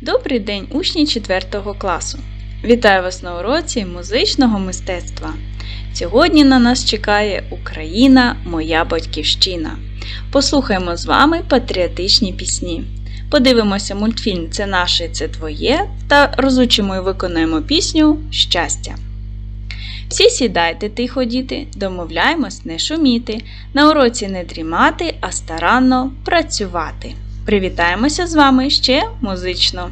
Добрий день, учні 4 класу! Вітаю вас на уроці музичного мистецтва. Сьогодні на нас чекає Україна, моя батьківщина. Послухаємо з вами патріотичні пісні. Подивимося мультфільм Це наше, це твоє та розучимо і виконуємо пісню Щастя. Всі сідайте тихо, діти, домовляємось не шуміти, на уроці не дрімати, а старанно працювати. Привітаємося з вами ще музично.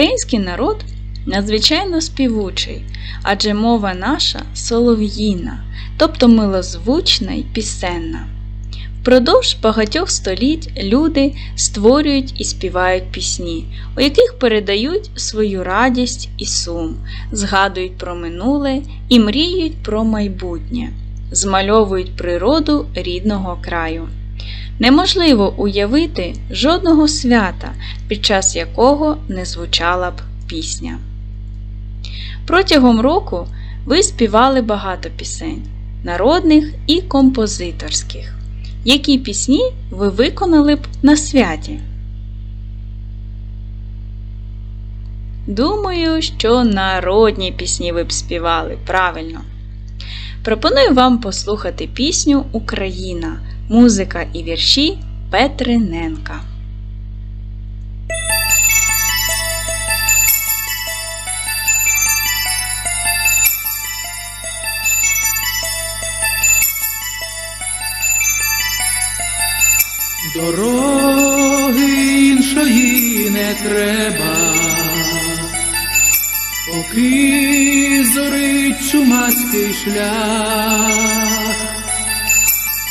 Український народ надзвичайно співучий, адже мова наша солов'їна, тобто милозвучна й пісенна. Впродовж багатьох століть люди створюють і співають пісні, у яких передають свою радість і сум, згадують про минуле і мріють про майбутнє, змальовують природу рідного краю. Неможливо уявити жодного свята, під час якого не звучала б пісня. Протягом року ви співали багато пісень, народних і композиторських. Які пісні ви виконали б на святі? Думаю, що народні пісні ви б співали правильно. Пропоную вам послухати пісню Україна, музика і вірші Петриненка. Дороги іншої не треба, поки зорить чумацький шлях,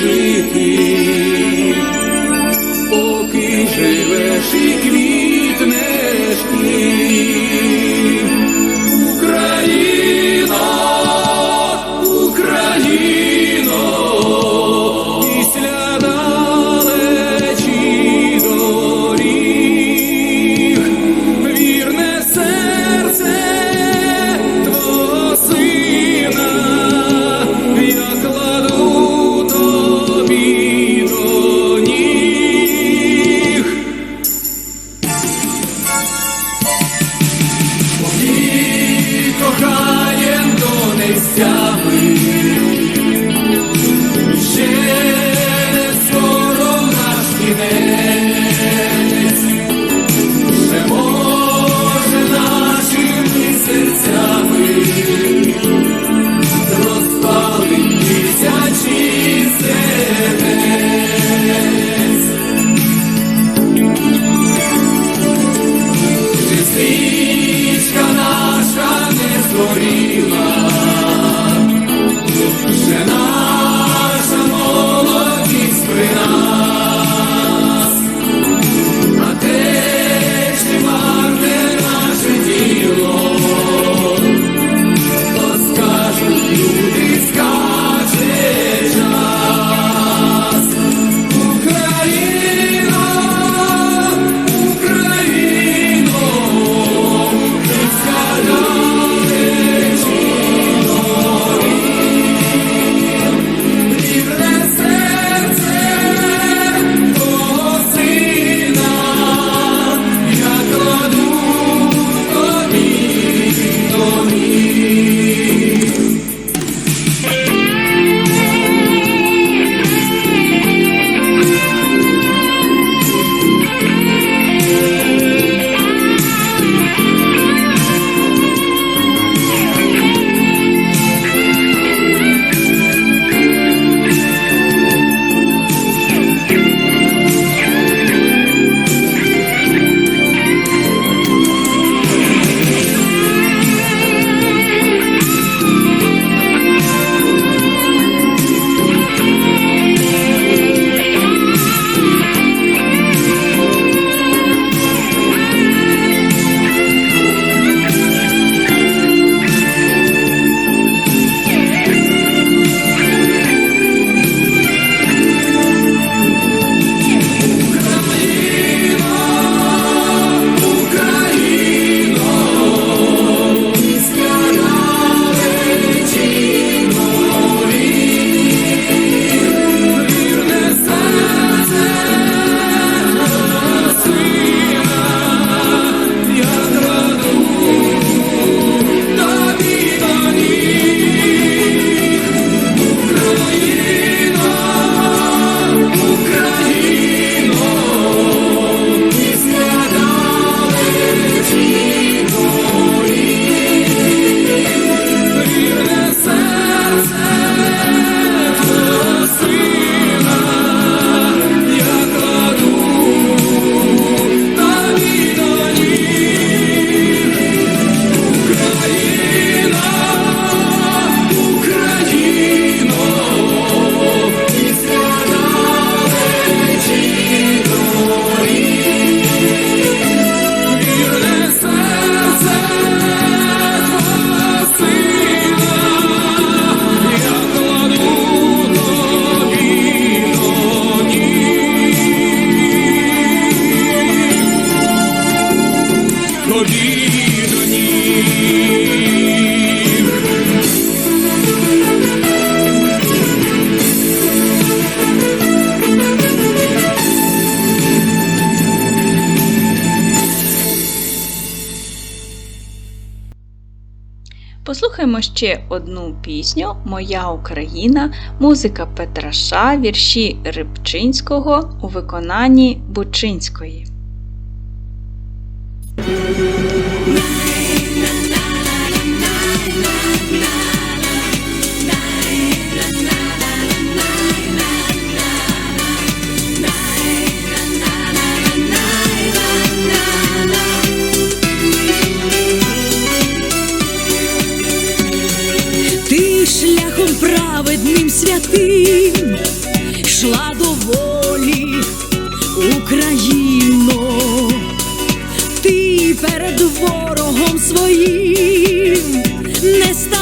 жити, поки живеш і квітнеш коліна. Послухаймо ще одну пісню Моя Україна, музика Петраша, вірші Рибчинського у виконанні Бучинської. святим йшла до волі Україно, ти перед ворогом своїм не став.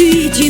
第一季。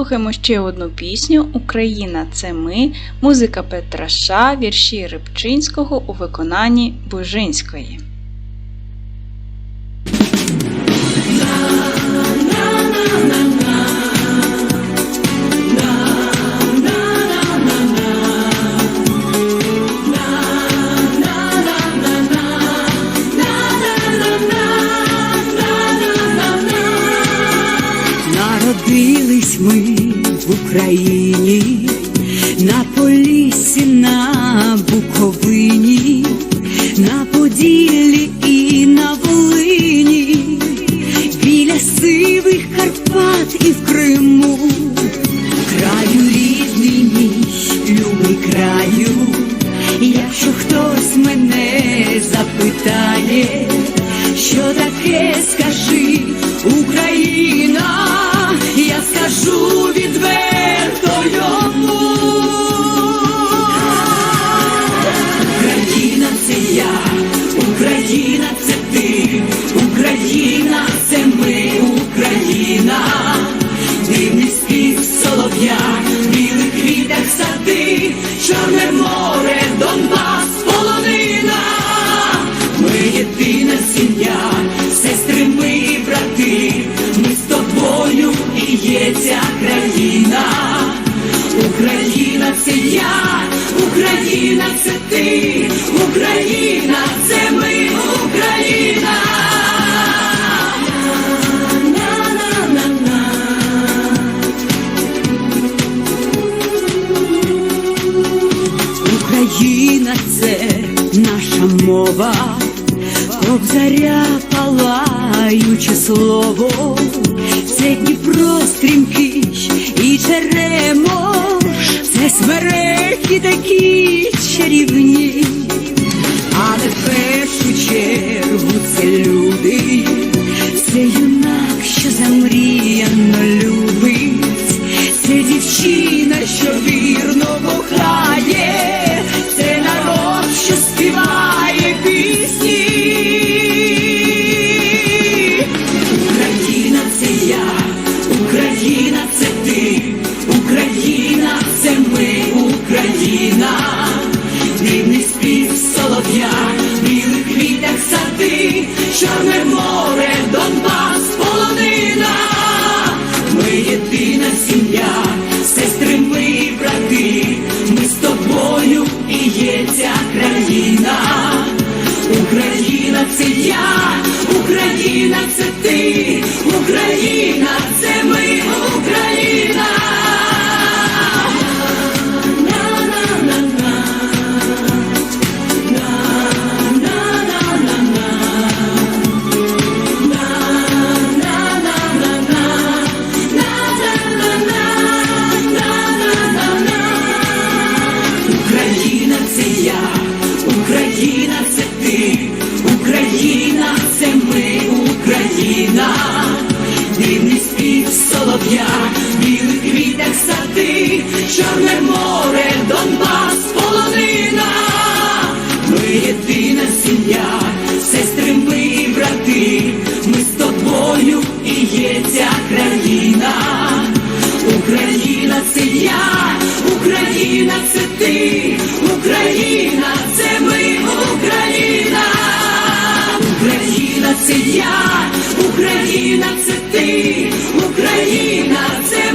Послухаємо ще одну пісню Україна це ми, музика Петраша, вірші Рибчинського у виконанні Бужинської. Ти, Україна це ми, Україна. Україна це наша мова, кобзаря палаюче слово, це Дніпро стрімкий і Черемош, це смереки такі чарівні, але в першу чергу це люди, це юнак, що замріяно любить, це дівчина, Чорне море, Донбас, полонина, ми єдина сім'я, сестри ми брати, ми з тобою і є ця країна. Україна це я, Україна це ти, Україна це солов'я, білий квіток сади, Чорне море, Донбас, полонина, ми єдина сім'я, сестри ми і брати, ми з тобою і є ця країна. Україна це я, Україна це ти, Україна це ми, Україна, Україна це я, Україна це ти, Україна це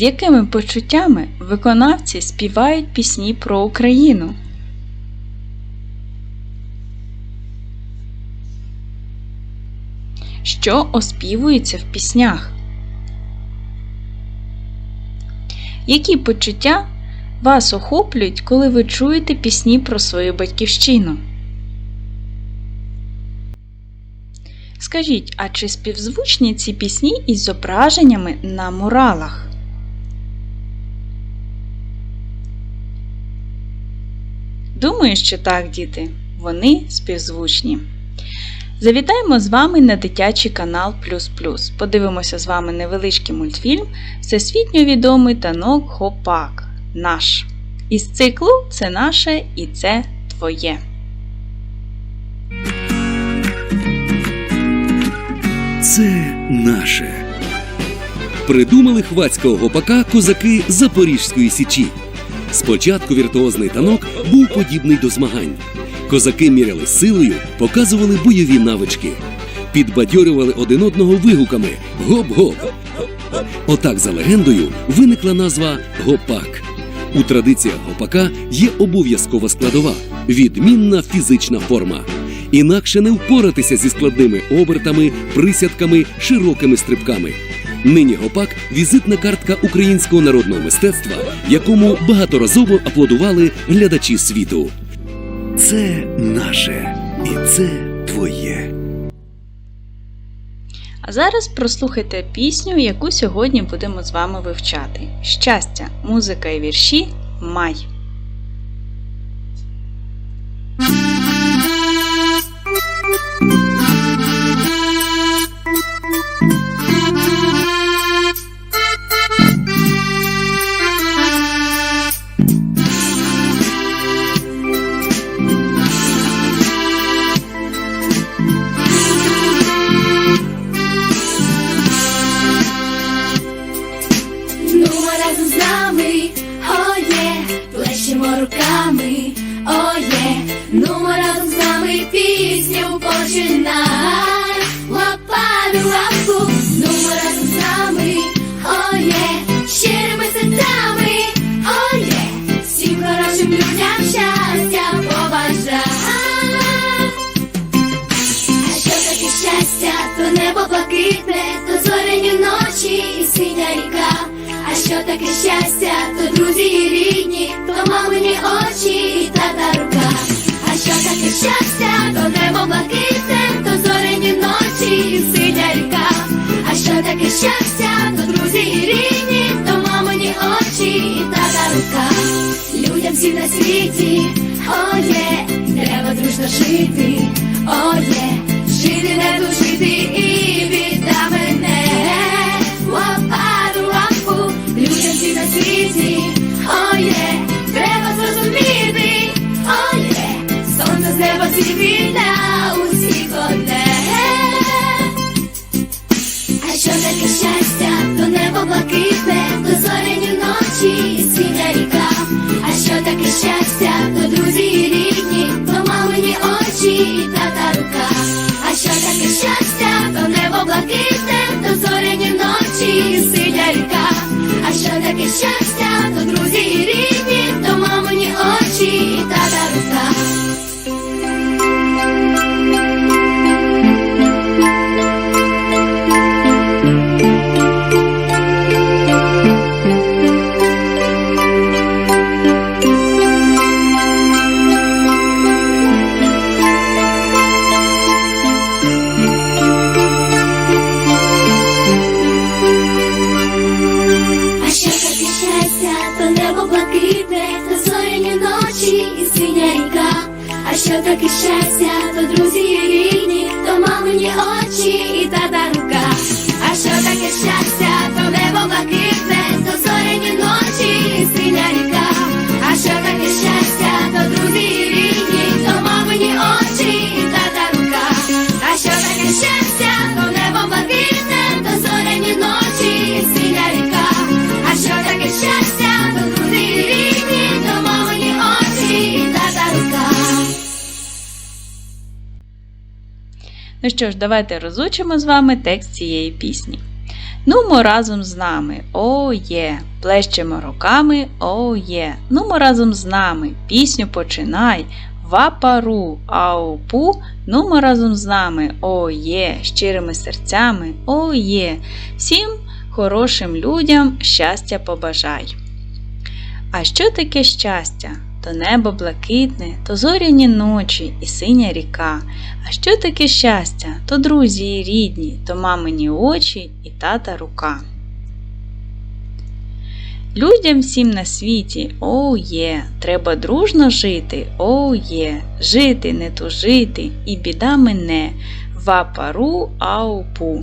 З якими почуттями виконавці співають пісні про Україну? Що оспівується в піснях? Які почуття вас охоплюють, коли ви чуєте пісні про свою батьківщину? Скажіть, а чи співзвучні ці пісні із зображеннями на муралах? Думаю, що так, діти. вони співзвучні. Завітаємо з вами на дитячий канал Плюс Плюс. Подивимося з вами невеличкий мультфільм Всесвітньо відомий танок Хопак. Наш. Із циклу це наше і це твоє. Це наше. Придумали хвацького гопака козаки Запорізької січі. Спочатку віртуозний танок був подібний до змагань. Козаки міряли силою, показували бойові навички, підбадьорювали один одного вигуками Гоп-гоп. Отак, за легендою, виникла назва гопак. У традиціях гопака є обов'язкова складова відмінна фізична форма. Інакше не впоратися зі складними обертами, присядками, широкими стрибками. Нині гопак візитна картка українського народного мистецтва, якому багаторазово аплодували глядачі світу. Це наше і це твоє. А зараз прослухайте пісню, яку сьогодні будемо з вами вивчати. Щастя, музика і вірші Май. Блакитне, то зоряні ночі і синя ріка. А що таке щастя, то друзі і рідні, то мамині очі і тата рука. А що таке щастя, то небо блакитне, то зоряні ночі і синя ріка. А що таке щастя, то друзі і рідні, то мамині очі і тата рука. Людям всім на світі, о є, треба дружно жити, о є, жити не тужити сонце з неба усіх одне. А що таке щастя, то небо блакитне, то зоряні ночі і синя ріка. А що таке щастя, то друзі і рідні, то мамині очі і. А що таке щастя, то друзі і рідні, то мамині очі і тата рука. А що таке щастя, Ну що ж, давайте розучимо з вами текст цієї пісні. Нумо разом з нами, о є, плещемо руками, о є. Нумо разом з нами, пісню починай. Вапару, аупу, нумо разом з нами, о є, щирими серцями, о є. Всім хорошим людям щастя побажай. А що таке щастя? То небо блакитне, то зоряні ночі і синя ріка. А що таке щастя? То друзі і рідні, то мамині очі і тата рука. Людям всім на світі, о є, треба дружно жити, о є, жити не тужити, і біда мене, вапару аупу.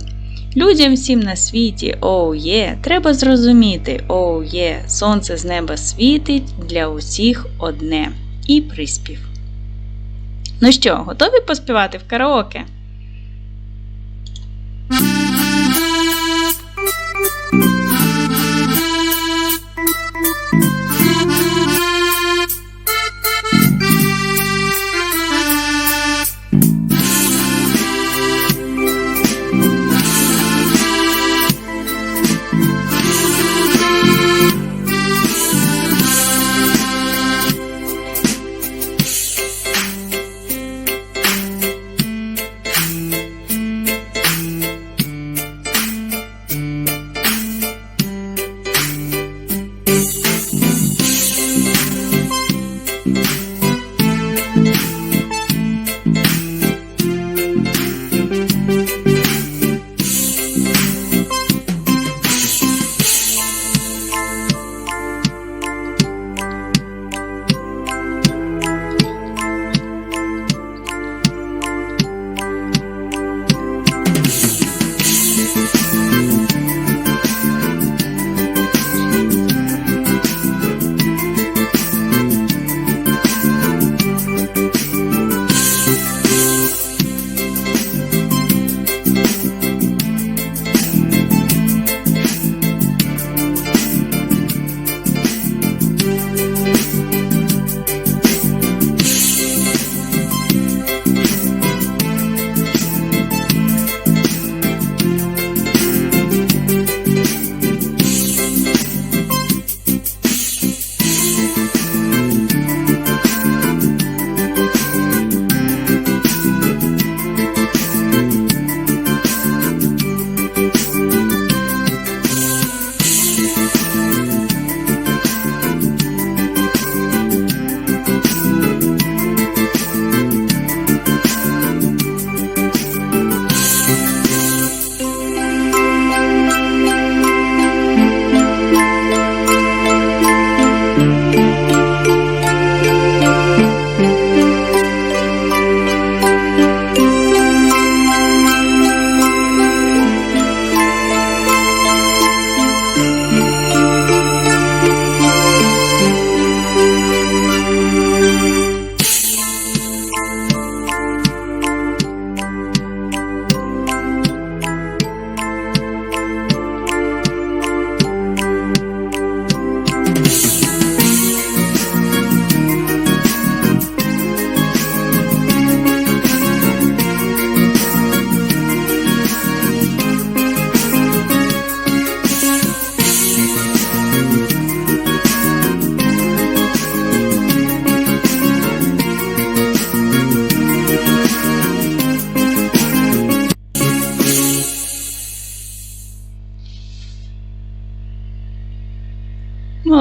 Людям всім на світі, о є, треба зрозуміти, о є, сонце з неба світить для усіх одне. І приспів. Ну що, готові поспівати в караоке?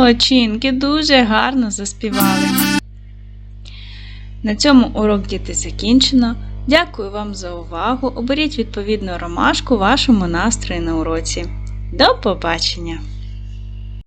Молодчинки, дуже гарно заспівали. На цьому урок діти закінчено. Дякую вам за увагу. Оберіть відповідну ромашку вашому настрою на уроці. До побачення!